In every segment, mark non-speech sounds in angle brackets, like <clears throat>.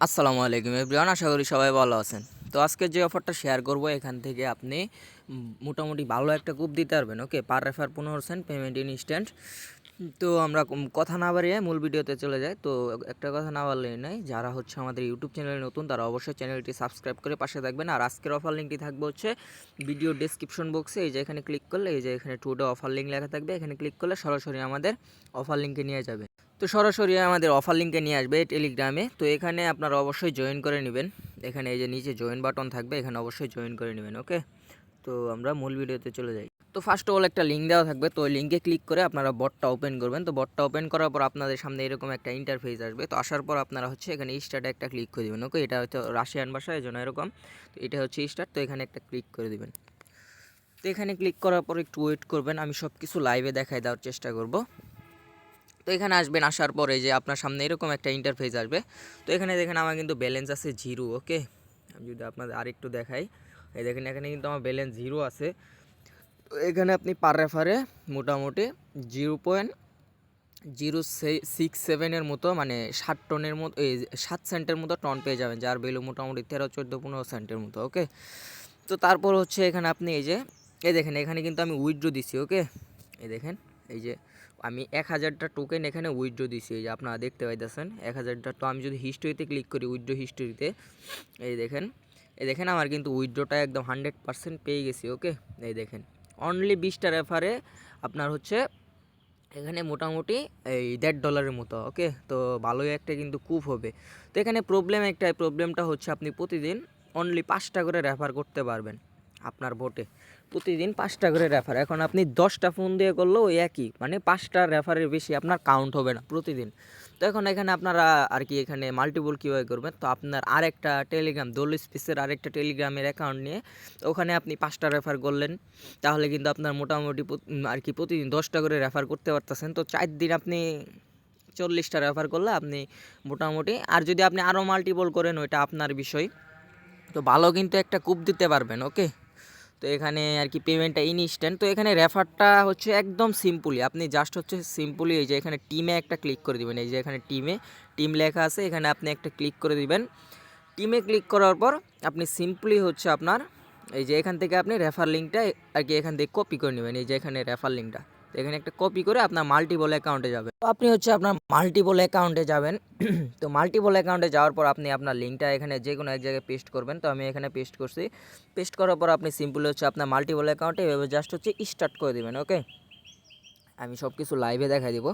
আসসালামু আলাইকুম এভরিওয়ান, আশা করি সবাই ভালো আছেন। তো আজকে যে অফারটা শেয়ার করব, এখান থেকে আপনি মোটামুটি ভালো একটা কূপ দিতে পারবেন ওকে পার রেফার পনেরো সেন্ট পেমেন্ট ইনস্ট্যান্ট তো আমরা কথা না বাড়িয়ে মূল ভিডিওতে চলে যাই। তো একটা কথা না বললেই নাই, যারা হচ্ছে আমাদের ইউটিউব চ্যানেলে নতুন, তারা অবশ্যই চ্যানেলটি সাবস্ক্রাইব করে পাশে থাকবেন। আর আজকের অফার লিঙ্কটি থাকবে হচ্ছে ভিডিও ডেসক্রিপশন বক্সে এই যে এখানে ক্লিক করলে, এই যে এখানে টুডে অফার লিঙ্ক লেখা থাকবে, এখানে ক্লিক করলে সরাসরি আমাদের অফার লিঙ্কে নিয়ে যাবে। তো সরাসরি আমাদের অফার লিঙ্কে নিয়ে আসবে টেলিগ্রামে তো এখানে আপনারা অবশ্যই জয়েন করে নেবেন। এখানে এই যে নিচে জয়েন বাটন থাকবে, এখানে অবশ্যই জয়েন করে নেবেন ওকে তো আমরা মূল ভিডিওতে চলে যাই। তো ফার্স্ট অল একটা লিঙ্ক দেওয়া থাকবে। তো ওই লিঙ্কে ক্লিক করে আপনারা বটটা ওপেন করবেন। তো বটটা ওপেন করার পর আপনাদের সামনে এরকম একটা ইন্টারফেস আসবে। তো আসার পর আপনারা হচ্ছে এখানে স্টার্টে একটা ক্লিক করে দেবেন ওকে এটা হয়তো রাশিয়ান ভাষা এই জন্য এরকম। তো এটা হচ্ছে স্টার্ট তো এখানে একটা ক্লিক করে দেবেন। তো এখানে ক্লিক করার পর একটু ওয়েট করবেন। আমি সব কিছু লাইভে দেখাই দেওয়ার চেষ্টা করব। তো এখানে আসবেন, আসার পরে যে আপনার সামনে এরকম একটা ইন্টারফেস আসবে। তো এখানে দেখেন আমার কিন্তু ব্যালেন্স আছে জিরো ওকে আমি যদি আপনাদের আরেকটু দেখাই, এই দেখেন এখানে কিন্তু আমার ব্যালেন্স জিরো আছে। তো এখানে আপনি পার রেফারে মোটামুটি জিরো পয়েন্ট জিরো সিক্স সেভেনের মতো মানে ষাট টনের মতো, এই সাত সেন্টের মতো টন পেয়ে যাবেন, যার ভ্যালু মোটামুটি তেরো, চোদ্দ, পনেরো সেন্টের মতো ওকে তো তারপর হচ্ছে এখানে আপনি এই যে, এই দেখেন এখানে কিন্তু আমি উইথড্রো দিছি ওকে এই দেখেন, এই যে আমি এক হাজারটা টোকেন এখানে উইথড্রো দিছি, এই যে আপনারা দেখতে পাইতেছেন, এক হাজারটা তো আমি যদি হিস্টোরিতে ক্লিক করি উইথড্রো হিস্টোরিতে এই দেখেন এই দেখেন আমার কিন্তু উইথড্রোটা একদম হান্ড্রেড পার্সেন্ট পেয়ে গেছি ওকে এই দেখেন অনলি বিশটা রেফারে আপনার হচ্ছে এখানে মোটামুটি এই দেড় ডলারের মতো ওকে তো ভালোই একটা কিন্তু কূপ হবে। তো এখানে প্রবলেম একটাই প্রবলেমটা হচ্ছে আপনি প্রতিদিন অনলি পাঁচটা করে রেফার করতে পারবেন। আপনার ভোটে। প্রতিদিন পাঁচটা করে রেফার এখন আপনি দশটা ফোন দিয়ে করলেও ওই একই। মানে পাঁচটা রেফারের বেশি আপনার কাউন্ট হবে না প্রতিদিন। তো এখন এখানে আপনারা আর কি এখানে মাল্টিপল কীভাবে করবেন? তো আপনার আরেকটা টেলিগ্রাম দোল স্পেসের আরেকটা টেলিগ্রামের অ্যাকাউন্ট নিয়ে ওখানে আপনি পাঁচটা রেফার করলেন। তাহলে কিন্তু আপনার মোটামুটি আর কি প্রতিদিন দশটা করে রেফার করতে পারতেছেন। তো চার দিন আপনি চল্লিশটা রেফার করলে আপনি মোটামুটি, আর যদি আপনি আরও মাল্টিপল করেন ওইটা আপনার বিষয়। তো ভালো কিন্তু একটা কূপ দিতে পারবেন ওকে তো এখানে আর কি পেমেন্টটা ইনস্ট্যান্ট তো এখানে রেফারটা হচ্ছে একদম সিম্পলি আপনি জাস্ট হচ্ছে সিম্পলি এই যে এখানে টিমে একটা ক্লিক করে দিবেন। এই যে এখানে টিমে টিম লেখা আছে, এখানে আপনি একটা ক্লিক করে দিবেন। টিমে ক্লিক করার পর আপনি সিম্পলি হচ্ছে আপনার এই যে এখান থেকে আপনি রেফার লিঙ্কটা আর কি এখান থেকে কপি করে নেবেন। এই যে এখানে রেফার লিঙ্কটা তো এখানে একটা কপি করে আপনার মাল্টিপল অ্যাকাউন্টে যাবেন। তো আপনি হচ্ছে আপনার মাল্টিপল অ্যাকাউন্টে যাবেন। <clears throat> তো মাল্টিপল অ্যাকাউন্টে যাওয়ার পর আপনি আপনার লিঙ্কটা এখানে যে কোনো এক জায়গায় পেস্ট করবেন। তো আমি এখানে পেস্ট করছি। পেস্ট করার পর আপনি সিম্পলি হচ্ছে আপনার মাল্টিপল অ্যাকাউন্টে এভাবে জাস্ট হচ্ছে স্টার্ট করে দেবেন ওকে আমি সব কিছু লাইভে দেখাই দিব।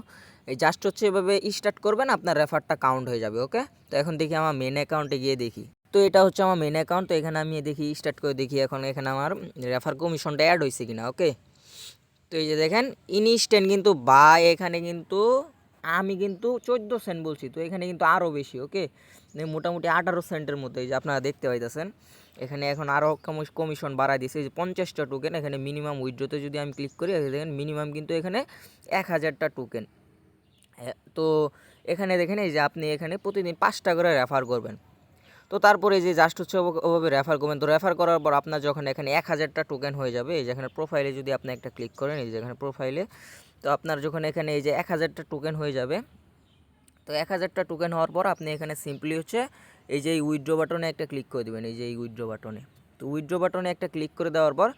এই জাস্ট হচ্ছে এভাবে স্টার্ট করবেন, আপনার রেফারটা কাউন্ট হয়ে যাবে ওকে তো এখন দেখি আমার মেন অ্যাকাউন্টে গিয়ে দেখি। তো এটা হচ্ছে আমার মেন অ্যাকাউন্ট তো এখানে আমি দেখি স্টার্ট করে দেখি এখন এখানে আমার রেফার কমিশনটা অ্যাড হয়েছে কিনা ওকে তো এই যে দেখেন ইনস্ট্যান্ট কিন্তু বা এখানে কিন্তু আমি কিন্তু চোদ্দ সেন্ট বলছি, তো এখানে কিন্তু আরও বেশি ওকে মোটামুটি আঠারো সেন্টের মতো এই যে আপনারা দেখতে পাইতেছেন, এখানে এখন আরও কমিশন বাড়াই দিয়েছে এই যে পঞ্চাশটা টোকেন এখানে মিনিমাম উইড্রোতে যদি আমি ক্লিক করি দেখেন মিনিমাম কিন্তু এখানে এক হাজারটা টোকেন তো এখানে দেখেন, এই যে আপনি এখানে প্রতিদিন পাঁচটা করে রেফার করবেন। তো তারপরে এই যে জাস্ট হচ্ছে ওভাবে- রেফার করবেন। তো রেফার করার পর আপনার যখন এখানে এক হাজারটা টোকেন হয়ে যাবে, এই যে এখানে প্রোফাইলে যদি আপনি একটা ক্লিক করেন, এই যে এখানে প্রোফাইলে তো আপনার যখন এখানে এই যে এক হাজারটা টোকেন হয়ে যাবে, তো এক হাজারটা টোকেন হওয়ার পর আপনি এখানে সিম্পলি হচ্ছে এই যে এই উইথড্র বাটনে একটা ক্লিক করে দেবেন, এই যে এই উইথড্র বাটনে তো উইথড্র বাটনে একটা ক্লিক করে দেওয়ার পর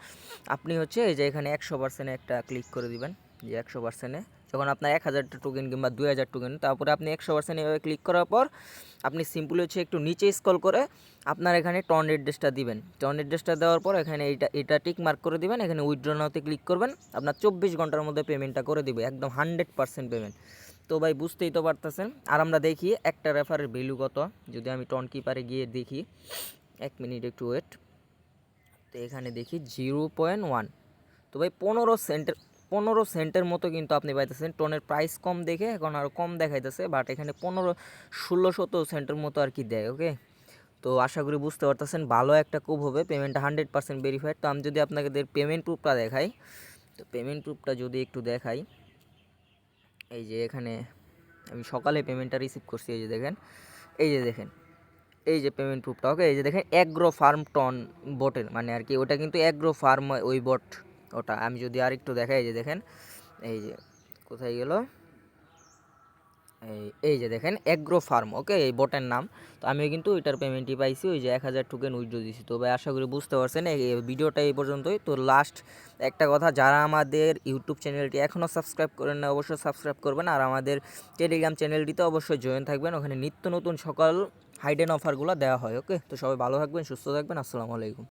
আপনি হচ্ছে এই যে এখানে একশো পার্সেন্টে একটা ক্লিক করে দিবেন, যে একশো পার্সেন্টে যখন আপনার এক হাজারটা টোকেন কিংবা দুই হাজার টোকেন তারপরে আপনি একশো পার্সেন্ট এভাবে ক্লিক করার পর আপনি সিম্পলি হচ্ছে একটু নিচে স্কল করে আপনার এখানে টন অ্যাড্রেসটা দিবেন। টন অ্যাড্রেসটা দেওয়ার পর এখানে এটা এটা টিক মার্ক করে দিবেন, এখানে উইথড্র নাওতে ক্লিক করবেন, আপনার চব্বিশ ঘণ্টার মধ্যে পেমেন্টটা করে দিবে, একদম হান্ড্রেড পার্সেন্ট পেমেন্ট তো ভাই বুঝতেই তো পারতেছেন। আর আমরা দেখি একটা রেফারের ভ্যালু কত, যদি আমি টন কিপারে গিয়ে দেখি, এক মিনিট একটু ওয়েট তো এখানে দেখি জিরো পয়েন্ট ওয়ান তো ভাই পনেরো সেন্টের পনেরো সেন্টের মতো কিন্তু আপনি পাইতেছেন। টনের প্রাইস কম দেখে এখন আরও কম দেখাইতেছে বাট এখানে পনেরো, ষোলো শত সেন্টের মতো আর কি দেয় ওকে তো আশা করি বুঝতে পারতেছেন, ভালো একটা কুব হবে পেমেন্টটা হান্ড্রেড পার্সেন্ট ভেরিফাইড তো আমি যদি আপনাদের পেমেন্ট প্রুফটা দেখাই, তো পেমেন্ট প্রুফটা যদি একটু দেখাই, এই যে এখানে আমি সকালে পেমেন্টটা রিসিভ করছি, এই যে দেখেন, এই যে দেখেন, এই যে পেমেন্ট প্রুফটা ওকে এই যে দেখেন অ্যাগ্রো ফার্ম টন বটের মানে আর কি, ওটা কিন্তু অ্যাগ্রো ফার্ম ওই বট ওটা আমি যদি আর একটু দেখাই যে দেখেন, এই যে কোথায় গেল? এই এই যে দেখেন অ্যাগ্রো ফার্ম ওকে এই বটের নাম। তো আমিও কিন্তু এটার পেমেন্টই পাইছি, ওই যে এক হাজার টোকেন উইথড্র দিছি। তো ভাই, আশা করি বুঝতে পারছেন, এই ভিডিওটা এই পর্যন্তই। তো লাস্ট একটা কথা, যারা আমাদের ইউটিউব চ্যানেলটি এখনও সাবস্ক্রাইব করেন না, অবশ্যই সাবস্ক্রাইব করবেন। আর আমাদের টেলিগ্রাম চ্যানেলটিতে অবশ্যই জয়েন থাকবেন। ওখানে নিত্য নতুন সকল হাইডেন অফারগুলো দেওয়া হয় ওকে তো সবাই ভালো থাকবেন, সুস্থ থাকবেন। আসসালামু আলাইকুম।